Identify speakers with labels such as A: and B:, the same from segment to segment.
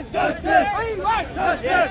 A: We want justice.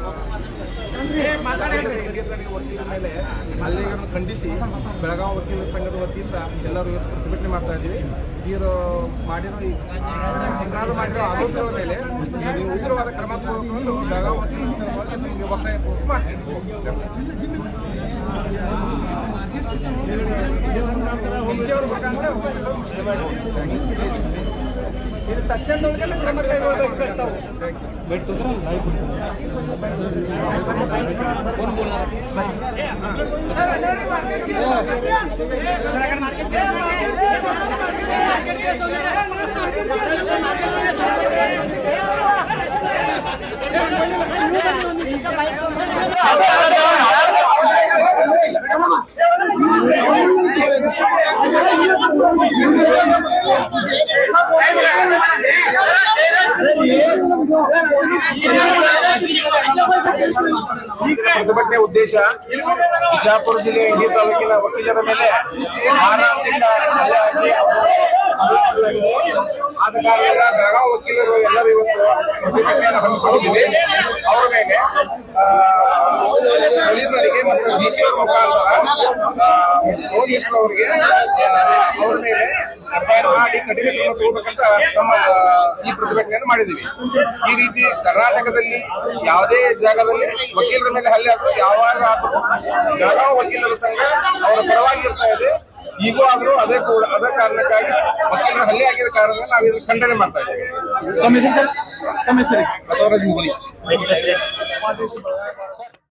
A: ಮೇಲೆ ಹಲ್ಲೆಗಳನ್ನು ಖಂಡಿಸಿ ಬೆಳಗಾವಿ ವಕೀಲರ ಸಂಘದ ವತಿಯಿಂದ ಎಲ್ಲರೂ ಪ್ರತಿಭಟನೆ ಮಾಡ್ತಾ ಇದ್ದೀವಿ. ಇವರು ಮಾಡಿರೋ ಅಪರಾಧ ಮಾಡಿರೋ ಆರೋಪಗಳ ಮೇಲೆ ನೀವು ಉಗ್ರವಾದ ಕ್ರಮ ತಗೊಂಡು ಬೆಳಗಾವಿ ವಕೀಲರ ಸಂಘವಾಗಿ ನಿಮಗೆ ಒತ್ತಾಯ ಮಾಡ್ತೀವಿ. ಡಿ ಮುಖಾಂತರ. ಇದು ತಕ್ಷಣದೊಳಗೆ ಕ್ರಮ ಕೈಗೊಳ್ಳಬೇಕು ಸರ್ ತಾವು ಪ್ರತಿಭಟನೆ ಉದ್ದೇಶ ಬಿಜಾಪುರ ಜಿಲ್ಲೆಯ ಇಡೀ ತಾಲೂಕಿನ ವಕೀಲರ ಮೇಲೆ ಮಾನವದಿಂದ ಕಾರಣದಿಂದ ಬೆಳಗಾವಿ ವಕೀಲರು ಎಲ್ಲರೂ ಇವತ್ತು ಪ್ರತಿಭಟನೆಯನ್ನು ಹಮ್ಮಿಕೊಂಡಿದ್ದೀವಿ ಅವರ ಮೇಲೆ ಪೊಲೀಸರಿಗೆ ಮತ್ತು ಡಿ ಸಿ ಅವರ ಮುಖಾಂತರ ಪೊಲೀಸರು ಅವರಿಗೆ ಅವ್ರ ಮೇಲೆ ಎಫ್ಐಆರ್ ಮಾಡಿ ಕಠಿಣ ಕ್ರಮ ತಗೋಬೇಕಂತ ನಮ್ಮ ಈ ಪ್ರತಿಭಟನೆಯನ್ನು ಮಾಡಿದ್ದೀವಿ ಈ ರೀತಿ ಕರ್ನಾಟಕದಲ್ಲಿ ಯಾವುದೇ ಜಾಗದಲ್ಲಿ ವಕೀಲರ ಮೇಲೆ ಹಲ್ಲೆ ಆದರೂ ಯಾವಾಗ ಆದರೂ ಬೆಳಗಾವಿ ವಕೀಲರ ಸಂಘ ಅವರ ಪರವಾಗಿ ಇರ್ತಾ ಇದೆ. ಈಗೂ ಆದರೂ ಅದೇ ಕೂಡ ಅದೇ ಕಾರಣಕ್ಕಾಗಿ ವಕೀಲರ ಹಲ್ಲೆ ಆಗಿರೋ ಕಾರಣ ನಾವು ಇದನ್ನು ಖಂಡನೆ ಮಾಡ್ತಾ ಇದ್ದೀವಿ. ಬಸವರಾಜ್ ಮುಗುಲಿ